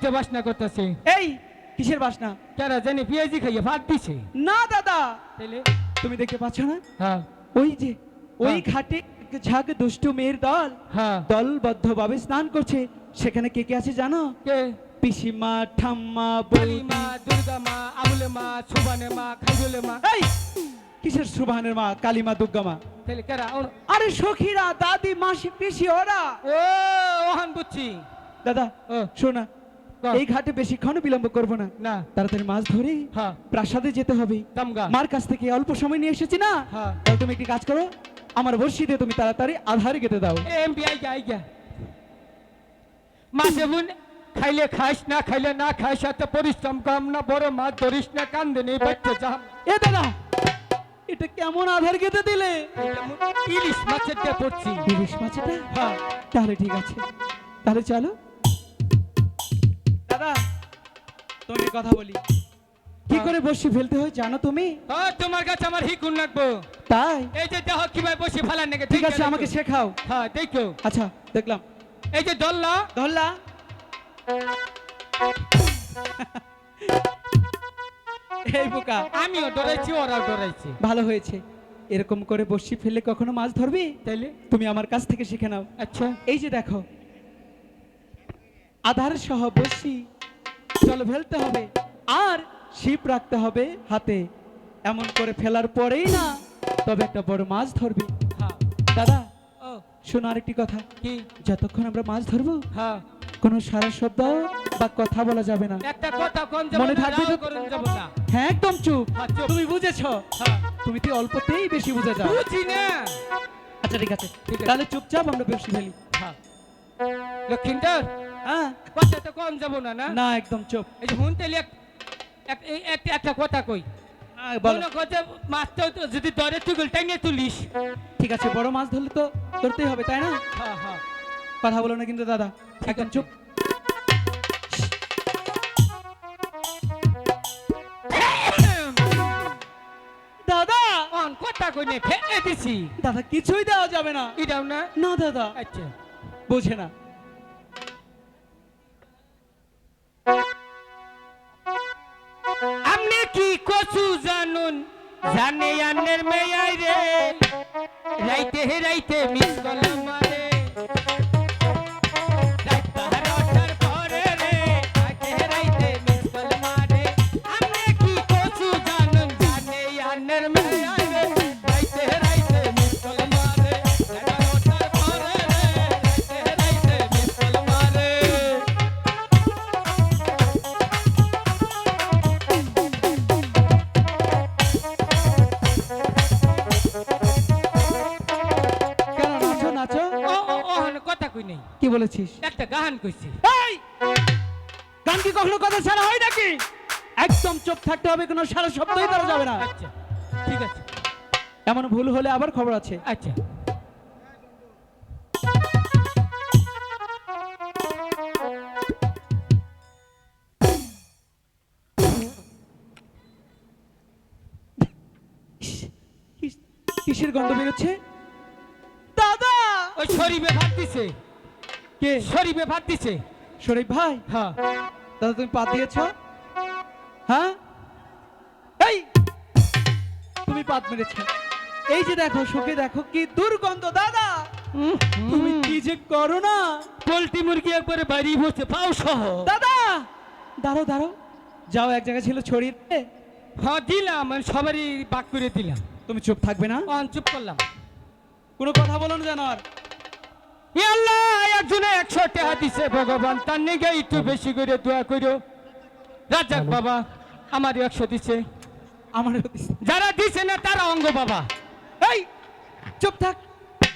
পেঁয়াজে বাসনা করতেছে। এই কিসের বাসনা? কেরা জানি পেঁয়াজি খাইয়ে ভাত দিছে? না দাদা। তাইলে? তুমি দেখতে পাচ্ছ না? হ্যাঁ। ওই যে ওই হ্যাঁ। ঘাটে ঝাঁক দুষ্টু মেয়ের দল হ্যাঁ। দলবদ্ধভাবে স্নান করছে। সেখানে কে কে আছে জানো? কে? পিসিমা ঠাম্মা কালী বৌদি মা দুর্গা মা আবুলে মা সুবানে মা খাইজুলে মা। এই কিসের সুবহানের মা কালিমা দুর্গা মা? তাহলে আরে সখীরা দাদি মাসি পিসি ওরা। ও ওহান বুঝছি দাদা শোনা। এই ঘাটে বেশিক্ষণ বিলম্ব করব না। না। তাড়াতাড়ি মাছ ধরে প্রাসাদে যেতে হবে। মার কাছ থেকে অল্প সময় নিয়ে এসেছি না। তাহলে তুমি একটি কাজ করো আমার বর্ষি দিয়ে তুমি তাড়াতাড়ি আধারে গেতে দাও। মাসে বুন খাইলে খাইস না খাইলে না খাইস এত পরিশ্রম কম না বড় মাছ ধরিস না কান্দে নেই বাচ্চা যা। এ দাদা এটা কেমন আধার গেতে দিলে? ইলিশ মাছের দিয়ে পড়ছি। ইলিশ মাছটা হ্যাঁ তাহলে ঠিক আছে। তাহলে চলো দাদা তুমি কথা বলি। কি হ্যাঁ। করে বসি ফেলতে হয় জানো তুমি? ও তোমার কাছে আমার হিকুন লাগবো। তাই? এই যে দেহ কীভাবে বসে ফেলার নাকি? ঠিক আছে আমাকে শেখাও। হ্যাঁ দেখো। আচ্ছা দেখলাম। এই যে দল্লা। ধরলা এই বোকা। আমিও ডরাইছি ওরাও ডরাইছি ভালো হয়েছে। এরকম করে বসি ফেলে কখনো মাছ ধরবি? তাইলে? তুমি আমার কাছ থেকে শিখে নাও। আচ্ছা। এই যে দেখো আধার সহ বসি। জল ফেলতে হবে। আর শিপ রাখতে হবে হাতে। এমন করে ফেলার পরেই না তবে একটা বড় মাছ ধরবি। হ্যাঁ। দাদা শোনো আরেকটি কথা। কি? যতক্ষণ আমরা মাছ ধরবো হ্যাঁ। কোনো সারা শব্দ বা কথা বলা যাবে না। একটা কথা কোন মনে থাকবে তো? করুন যাব না হ্যাঁ একদম চুপ। হ্যাঁ, তুমি বুঝেছ? হ্যাঁ। তুমি তো অল্পতেই বেশি বুঝে যাও। বুঝি না। আচ্ছা ঠিক আছে। তাহলে চুপচাপ আমরা বেশি ফেলি হ্যাঁ। লক্ষিন্দর হ্যাঁ? কথা তো কম যাব না না? না একদম চুপ। এই যে হুন তেলি একটা একটা কথা কই। হ্যাঁ, বলো। কথা মাছটা যদি ধরে তুই টাইনে তুলিস। ঠিক আছে বড় মাছ ধরলে তো ধরতেই হবে তাই না? হ্যাঁ হ্যাঁ। কথা বলো না কিন্তু দাদা। একদম চুপ। দাদা! অন কথা কই নে ফেলে দিছি। দাদা কিছুই দেওয়া যাবে না। এটাও না? না দাদা। আচ্ছা। বোঝে না। জানুন জানে আন্নের মেয়াই রে। রাইতে হে রাইতে মিস করলাম মারে বলেছিস? একটা গান কইছি। এই! গান কি কখনো কথা ছাড়া হয় নাকি? একদম চুপ থাকতে হবে কোনো সারা শব্দই করা যাবে না। আচ্ছা ঠিক আছে। এমন ভুল হলে আবার খবর আছে। আচ্ছা। কিসের গন্ধ বেরোচ্ছে? দাদা! ওই শরীফে ভাত দিছে কে? শরীফে ভাত দিছে। শরীফ ভাই? হ্যাঁ। দাদা তুমি পাত দিয়েছ? হ্যাঁ? এই! তুমি পাত মেরেছ। এই যে দেখো শোকে দেখো কি দুর্গন্ধ দাদা! তুমি কি যে করো না? পোলট্রি মুরগি একবারে বাড়ি বসে পাও সহ। দাদা! দাঁড়ো দাঁড়ো যাও এক জায়গায় ছিল ছড়িয়ে হ্যাঁ দিলাম আমি সবারই বাক করে দিলাম। তুমি চুপ থাকবে না? চুপ করলাম। কোনো কথা বলো না জানো আর। আল্লাহ একজনে একশো টাকা দিছে ভগবান তার নিগে একটু বেশি করে দোয়া করো। রাজাক বাবা আমার একশো দিছে। আমার যারা দিছে না তারা অঙ্গ বাবা। এই চুপ থাক।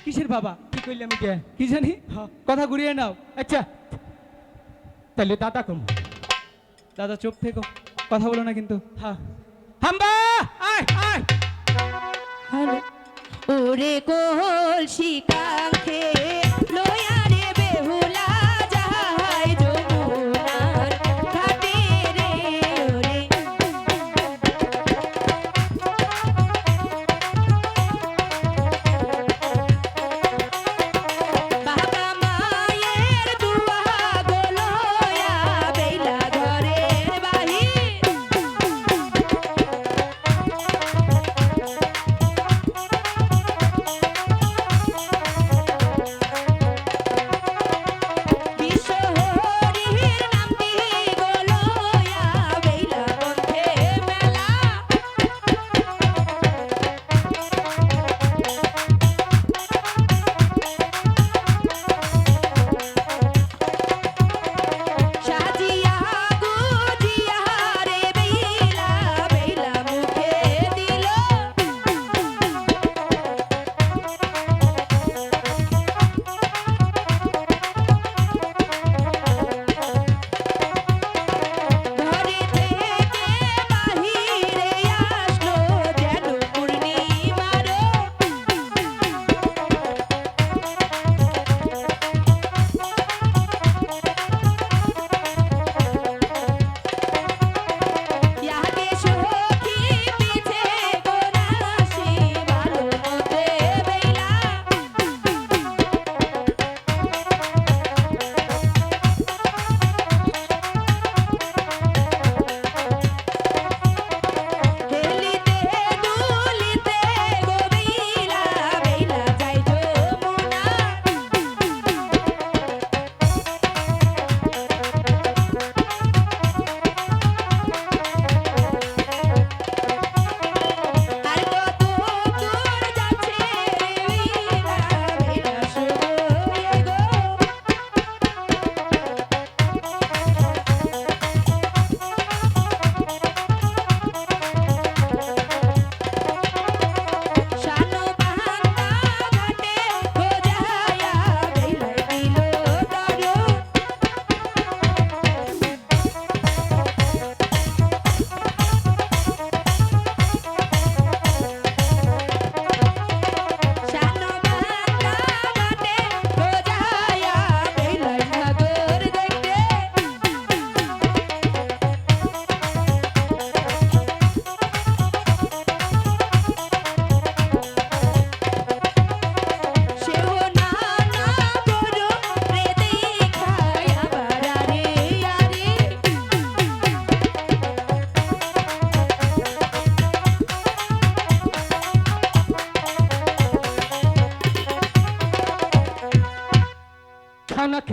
কিসের বাবা? কি করলাম এটা কি জানি? হ্যাঁ। কথা ঘুরিয়ে নাও। আচ্ছা। তাহলে দাদা কম। দাদা চুপ থেকো। কথা বলো না কিন্তু। হ্যাঁ। হাম্বা আয় আয়। ওরে কোল শিকাঙ্ক্ষে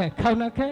খে খাও না খে